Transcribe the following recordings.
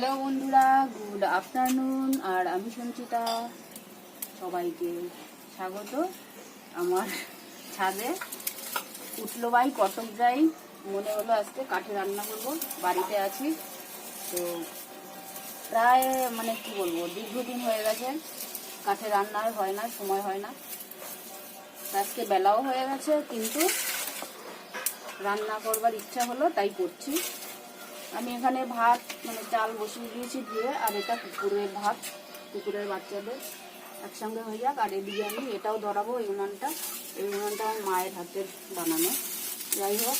Hello বন্ধুরা, good afternoon আর আমি সঞ্চিতা। সবাইকে স্বাগত। আমার ছাদে উঠল ভাই কটক যাই। মনে হলো আজকে কাঠে রান্না করব, বাড়িতে আছি। তো প্রায় মানে কি বলব, দীর্ঘদিন হয়ে গেছে। কাঠে রান্নার হয় না, সময় হয় না। আজকে বেলাও হয়ে গেছে, কিন্তু রান্না করবার ইচ্ছা হলো, তাই করছি। আমি এখানে ভাত মানে চাল বসিয়ে দিয়েছি ধুয়ে আর এটা কুকুরের ভাত, কুকুরের বাচ্চাদের একসঙ্গে হয়ে যাক। আর এদিকে আমি এটাও ধরাবো, এই উনানটা। এই উনানটা আমার মায়ের হাতের বানানো। যাই হোক,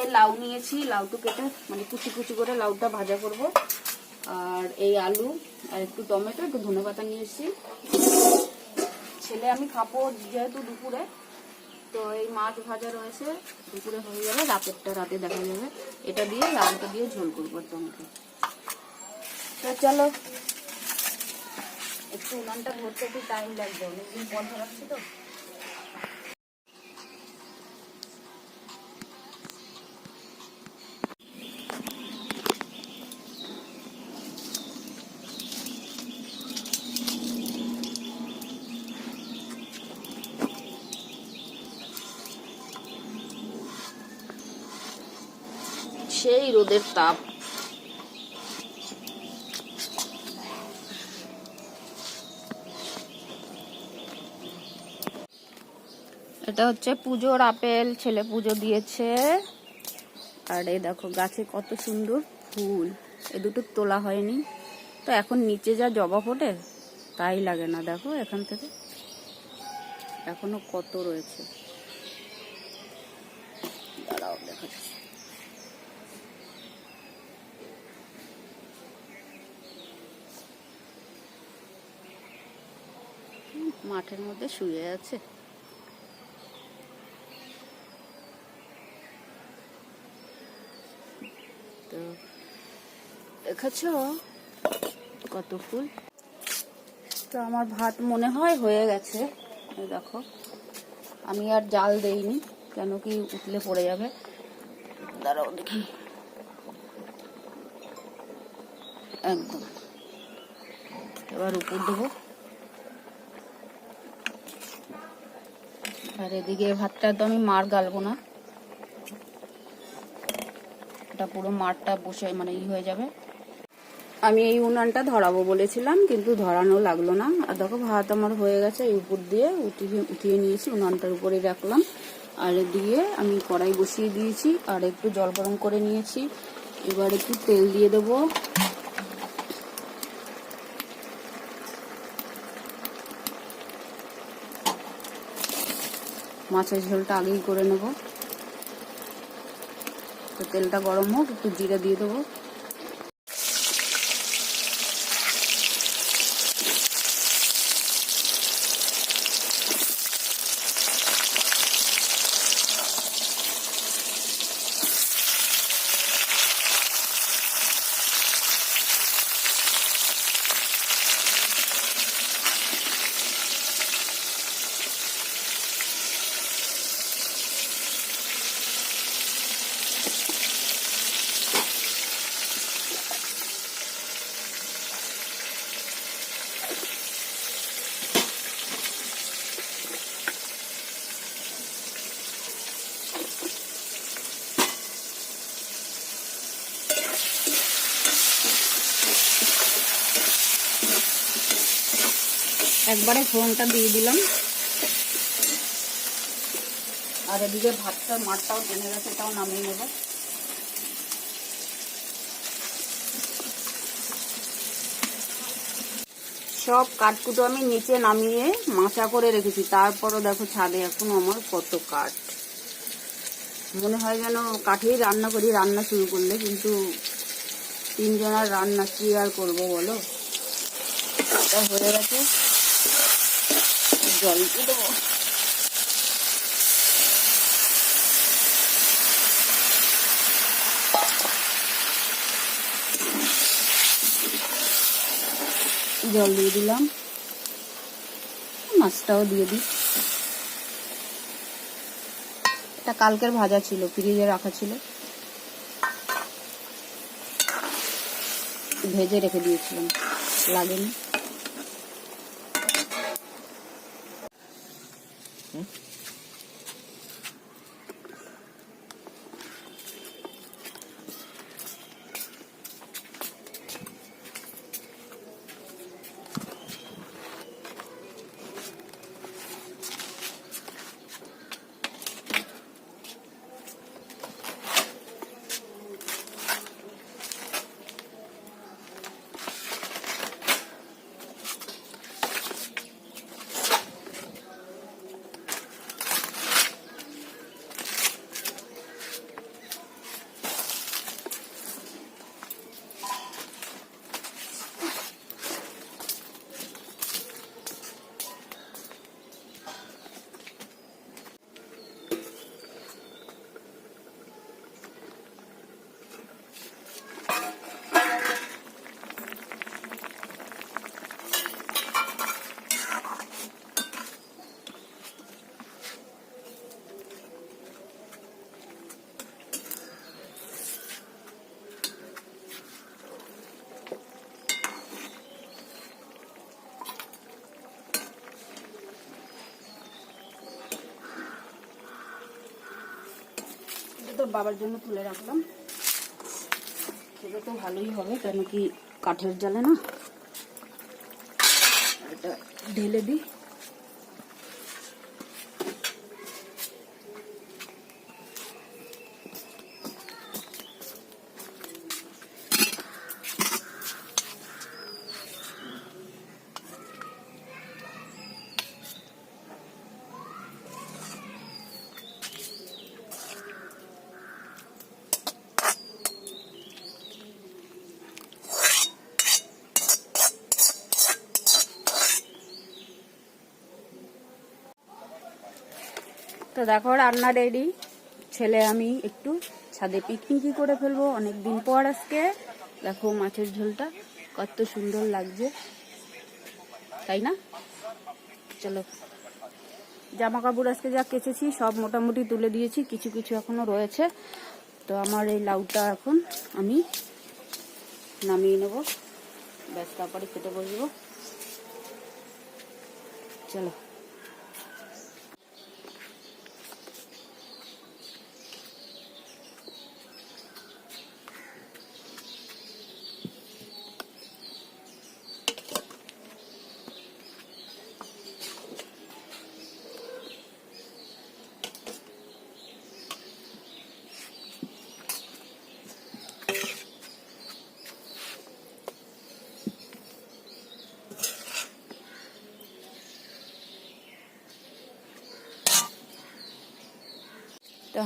এই লাউ নিয়েছি, লাউটু কেটে মানে কুচি কুচি করে লাউটা ভাজা করব। আর এই আলু, আর একটু টমেটো, একটু ধনে পাতা নিয়ে এসেছি। ছেলে আমি খাব যেহেতু দুপুরে। তো এই মাছ ভাজা রয়েছে, দুপুরে হয়ে যাবে, রাতেরটা রাতে দেখা যাবে। এটা দিয়ে আলুটা দিয়ে ঝোল করব টমেটো তো চলো, একটু উনানটা ভরতে একটু টাইম লাগবে, অনেকদিন পর ধরাচ্ছি তো। সেই রোদের তাপ। এটা হচ্ছে পুজোর আপেল, ছেলে পুজো দিয়েছে। আর এই দেখো, গাছে কত সুন্দর ফুল। এ দুটো তোলা হয়নি। তো এখন নিচে যা জবা ফোটে, তাই লাগে না। দেখো, এখান থেকে এখনও কত রয়েছে দাঁড়াও দেখাচ্ছি মাঠের মধ্যে শুয়ে আছে। তো দেখেছ কত ফুল? তো আমার ভাত মনে হয় হয়ে গেছে। দেখো, আমি আর জাল দেইনি, কেন কি উঠলে পড়ে যাবে। দাঁড়াও দেখি। একদম। এবার উপর দেবো। আর এদিকে ভাতটা তো আমি মার গালবো না। এটা পুরো মারটা বসে মানে ই হয়ে যাবে। আমি এই উনানটা ধরাবো বলেছিলাম, কিন্তু ধরানো লাগল না। আর দেখো ভাত আমার হয়ে গেছে এই উপর দিয়ে, উঠিয়ে উঠিয়ে নিয়েছি, উনানটার উপরে রাখলাম। আর দিয়ে আমি কড়াই বসিয়ে দিয়েছি, আর একটু জল গরম করে নিয়েছি। এবার একটু তেল দিয়ে দেবো। মাছের ঝোলটা আগেই করে নেব। তো তেলটা গরম হোক একটু জিরা দিয়ে দেবো। একবারে ফোড়নটা দিয়ে দিলাম। আর এদিকে ভাতটা মাঠটাও টেনে গেছে তাও নামিয়ে নেব। সব কাঠকুটো আমি নিচে নামিয়ে মাচা করে রেখেছি। তারপরও দেখো ছাদে এখন আমার কত কাঠ। মনে হয় যেন কাঠেই রান্না করি, রান্না শুরু করলে, কিন্তু তিনজনের রান্না কি আর করব বলো? হয়ে গেছে। জল দিয়ে দেবো জল দিয়ে দিলাম। মাছটাও দিয়ে দিই। এটা কালকের ভাজা ছিল, ফ্রিজে রাখা ছিল। ভেজে রেখে দিয়েছিলাম। লাগেনি। তো বাবার জন্য তুলে রাখলাম। সেটা তো ভালোই হবে, কেন কি কাঠের জ্বালে না? এটা ঢেলে দিই। তো দেখো, রান্না রেডি ছেলে আমি একটু ছাদে পিকনিকই করে ফেলব অনেক দিন পর আজকে। দেখো মাছের ঝোলটা, কত সুন্দর লাগছে। তাই না? চলো। জামা কাপড় আজকে যা কেচেছি, সব মোটামুটি তুলে দিয়েছি, কিছু কিছু এখনও রয়েছে। তো আমার এই লাউটা এখন আমি নামিয়ে নেব। ব্যাস, তারপরে খেতে বসবো। চলো।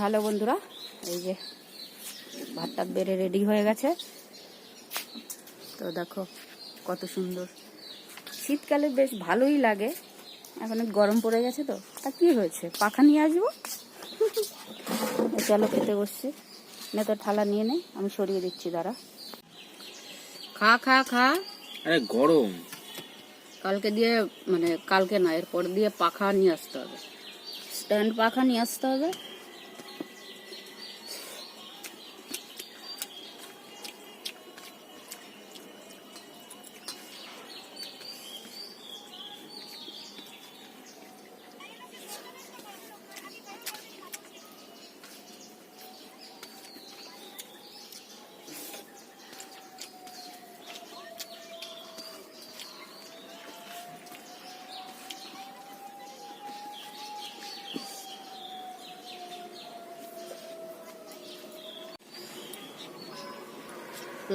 হ্যালো বন্ধুরা এই যে ভাতটা বেড়ে রেডি হয়ে গেছে। তো দেখো কত সুন্দর। শীতকালে বেশ ভালোই লাগে এখন গরম পড়ে গেছে তো। তা কি হয়েছে? পাখা নিয়ে আসব? চলো খেতে বসছি। নে তো থালা নিয়ে নেই আমি সরিয়ে দিচ্ছি দাঁড়া। খা খা খা। আরে গরম। কালকে দিয়ে মানে কালকে না এরপর দিয়ে পাখা নিয়ে আসতে হবে। স্ট্যান্ড পাখা নিয়ে আসতে হবে।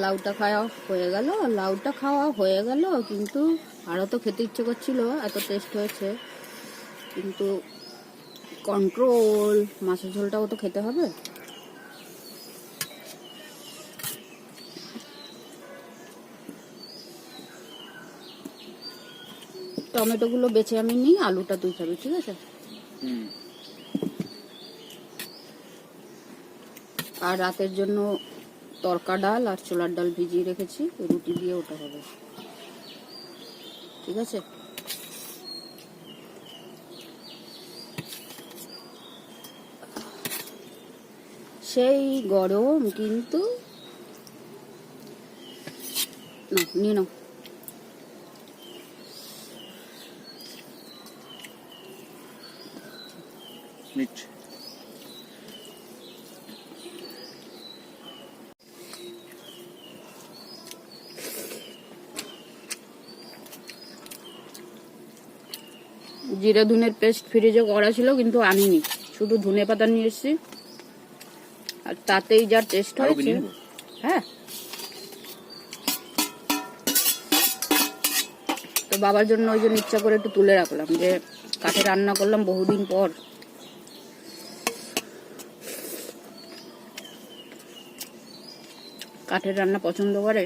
লাউটা খাওয়া হয়ে গেল লাউটা খাওয়া হয়ে গেল কিন্তু আরও তো খেতে ইচ্ছে করছিল এত টেস্ট হয়েছে। কিন্তু কন্ট্রোল মাছের ঝোলটাও তো খেতে হবে। টমেটোগুলো বেছে আমি নিই আলুটা তুই খাবি ঠিক আছে? আর রাতের জন্য তরকা ডাল আর ছোলার ডাল ভিজিয়ে রেখেছি রুটি দিয়ে ওটা হবে। ঠিক আছে? সেই গরম কিন্তু না, নিয়ে নাও। জিরে ধুনের পেস্ট ফ্রিজে করা ছিল কিন্তু আনিনি। শুধু ধনে পাতা নিয়ে এসেছি। আর তাতেই যা টেস্ট হয়েছে। হ্যাঁ। তো বাবার জন্য ওই জন্য ইচ্ছা করে একটু তুলে রাখলাম যে কাঠে রান্না করলাম বহুদিন পর। কাঠের রান্না পছন্দ করে।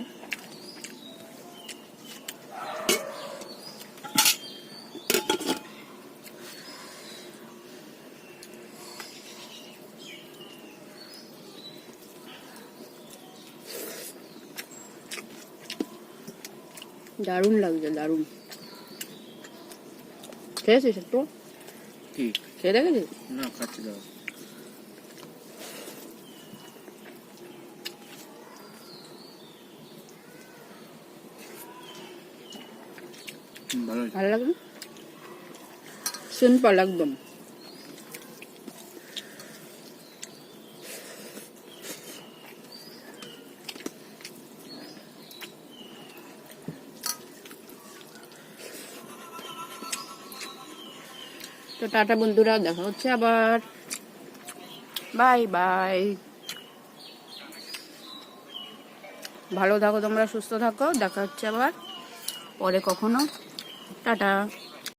দারুণ লাগছে দারুণ খেয়েছিস একটু কি খেয়ে দেখেছিস না খাচ্ছি দাও হুম, ভালো হয়েছে ভালো লাগবে সিম্পল একদম তো টাটা বন্ধুরা, দেখা হচ্ছে আবার। Bye bye. ভালো থাকো তোমরা, সুস্থ থাকো, দেখা হচ্ছে আবার। পরে কখনো। টাটা।